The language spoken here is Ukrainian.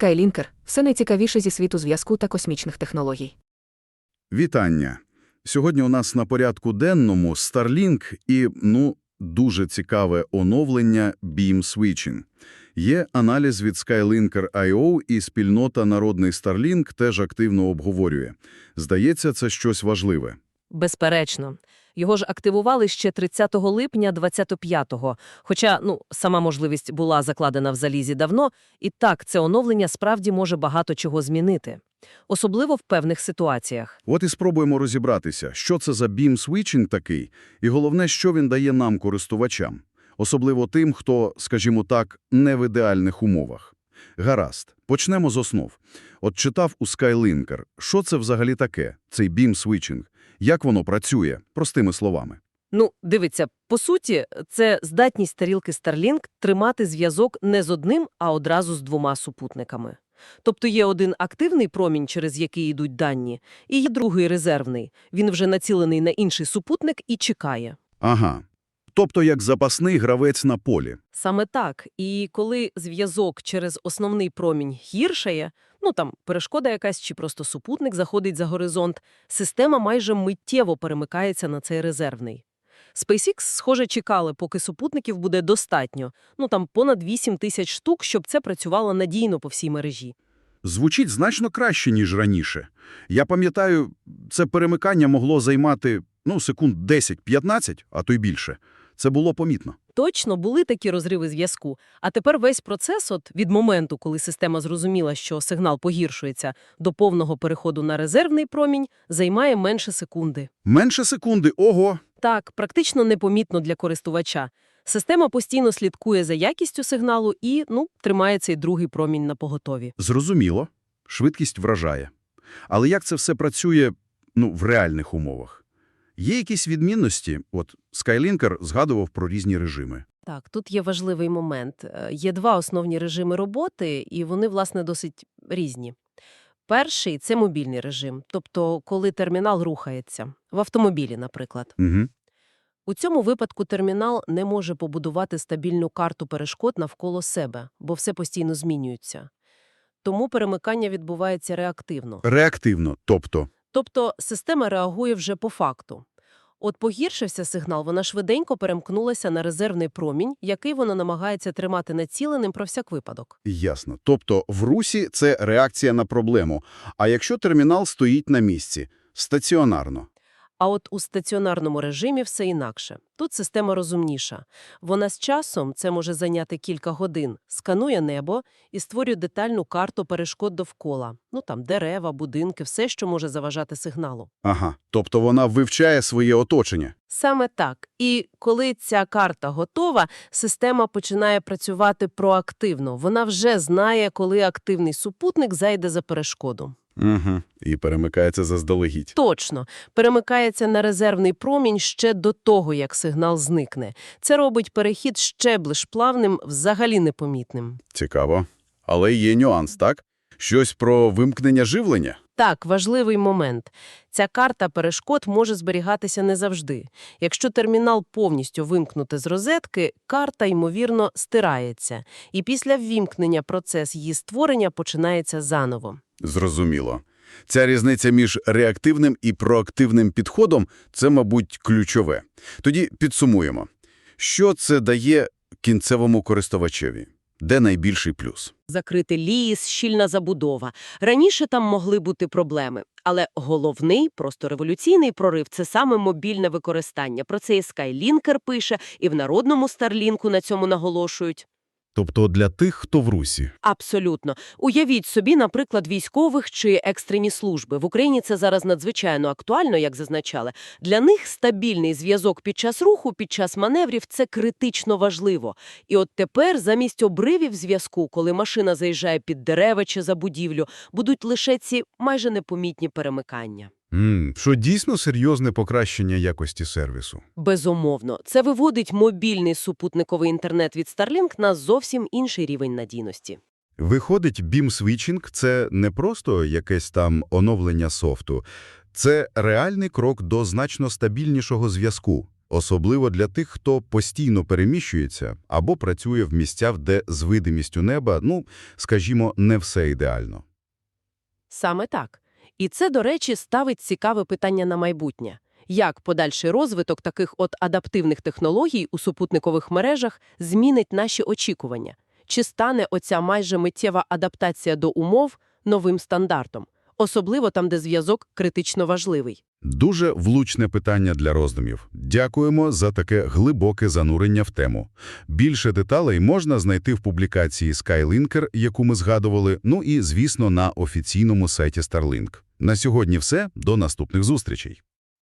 Skylinker – все найцікавіше зі світу зв'язку та космічних технологій. Вітання! Сьогодні у нас на порядку денному Starlink і, ну, дуже цікаве оновлення Beam Switching. Є аналіз від Skylinker.io і спільнота Народний Starlink теж активно обговорює. Здається, це щось важливе. Безперечно. Його ж активували ще 30 липня 25-го, хоча ну, сама можливість була закладена в залізі давно, і так, це оновлення справді може багато чого змінити. Особливо в певних ситуаціях. От і спробуємо розібратися, що це за Switching такий, і головне, що він дає нам, користувачам. Особливо тим, хто, скажімо так, не в ідеальних умовах. Гаразд, почнемо з основ. От читав у Skylinker, що це взагалі таке, цей Switching? Як воно працює, простими словами? Ну, дивіться, по суті, це здатність тарілки Starlink тримати зв'язок не з одним, а одразу з двома супутниками. Тобто є один активний промінь, через який йдуть дані, і є другий резервний. Він вже націлений на інший супутник і чекає. Ага. Тобто як запасний гравець на полі. Саме так. І коли зв'язок через основний промінь гіршає, ну там перешкода якась чи просто супутник заходить за горизонт, система майже миттєво перемикається на цей резервний. SpaceX, схоже, чекали, поки супутників буде достатньо, ну там понад 8 тисяч штук, щоб це працювало надійно по всій мережі. Звучить значно краще, ніж раніше. Я пам'ятаю, це перемикання могло займати, ну, секунд 10-15, а то й більше. Це було помітно. Точно були такі розриви зв'язку, а тепер весь процес от від моменту, коли система зрозуміла, що сигнал погіршується, до повного переходу на резервний промінь, займає менше секунди. Менше секунди, ого! Так, практично непомітно для користувача. Система постійно слідкує за якістю сигналу і, ну, тримає цей другий промінь на поготові. Зрозуміло. Швидкість вражає. Але як це все працює, ну, в реальних умовах? Є якісь відмінності? От Skylinker згадував про різні режими. Так, тут є важливий момент. Е, Є два основні режими роботи, і вони, власне, досить різні. Перший – це мобільний режим, тобто коли термінал рухається. В автомобілі, наприклад. Угу. У цьому випадку термінал не може побудувати стабільну карту перешкод навколо себе, бо все постійно змінюється. Тому перемикання відбувається реактивно. Реактивно, тобто. Тобто система реагує вже по факту. От погіршився сигнал, вона швиденько перемкнулася на резервний промінь, який вона намагається тримати націленим про всяк випадок. Ясно. Тобто в русі це реакція на проблему. А якщо термінал стоїть на місці, стаціонарно. А от у стаціонарному режимі все інакше. Тут система розумніша. Вона з часом, це може зайняти кілька годин, сканує небо і створює детальну карту перешкод довкола. Ну там дерева, будинки, все, що може заважати сигналу. Ага. Тобто вона вивчає своє оточення. Саме так. І коли ця карта готова, система починає працювати проактивно. Вона вже знає, коли активний супутник зайде за перешкоду. Угу. І перемикається заздалегідь. Точно. Перемикається на резервний промінь ще до того, як сигнал зникне. Це робить перехід ще ближ плавним, взагалі непомітним. Цікаво. Але є нюанс, так? Щось про вимкнення живлення? Так, важливий момент. Ця карта перешкод може зберігатися не завжди. Якщо термінал повністю вимкнути з розетки, карта, ймовірно, стирається. І після ввімкнення процес її створення починається заново. Зрозуміло. Ця різниця між реактивним і проактивним підходом – це, мабуть, ключове. Тоді підсумуємо. Що це дає кінцевому користувачеві? Де найбільший плюс? Закритий ліс, щільна забудова. Раніше там могли бути проблеми. Але головний, просто революційний прорив – це саме мобільне використання. Про це і Skylінкер пише, і в народному Старлінку на цьому наголошують. Тобто для тих, хто в русі. Абсолютно. Уявіть собі, наприклад, військових чи екстрені служби. В Україні це зараз надзвичайно актуально, як зазначали. Для них стабільний зв'язок під час руху, під час маневрів – це критично важливо. І от тепер замість обривів зв'язку, коли машина заїжджає під дерева чи за будівлю, будуть лише ці майже непомітні перемикання. Mm, що дійсно серйозне покращення якості сервісу. Безумовно, це виводить мобільний супутниковий інтернет від Starlink на зовсім інший рівень надійності. Виходить, Beam Switching – це не просто якесь там оновлення софту. Це реальний крок до значно стабільнішого зв'язку, Особливо для тих, хто постійно переміщується або працює в місцях, де з видимістю неба, ну, скажімо, не все ідеально. Саме так. І це, до речі, ставить цікаве питання на майбутнє. Як подальший розвиток таких от адаптивних технологій у супутникових мережах змінить наші очікування? Чи стане оця майже миттєва адаптація до умов новим стандартом? Особливо там, де зв'язок критично важливий. Дуже влучне питання для роздумів. Дякуємо за таке глибоке занурення в тему. Більше деталей можна знайти в публікації Skylinker, яку ми згадували, ну і, звісно, на офіційному сайті Starlink. На сьогодні все. До наступних зустрічей.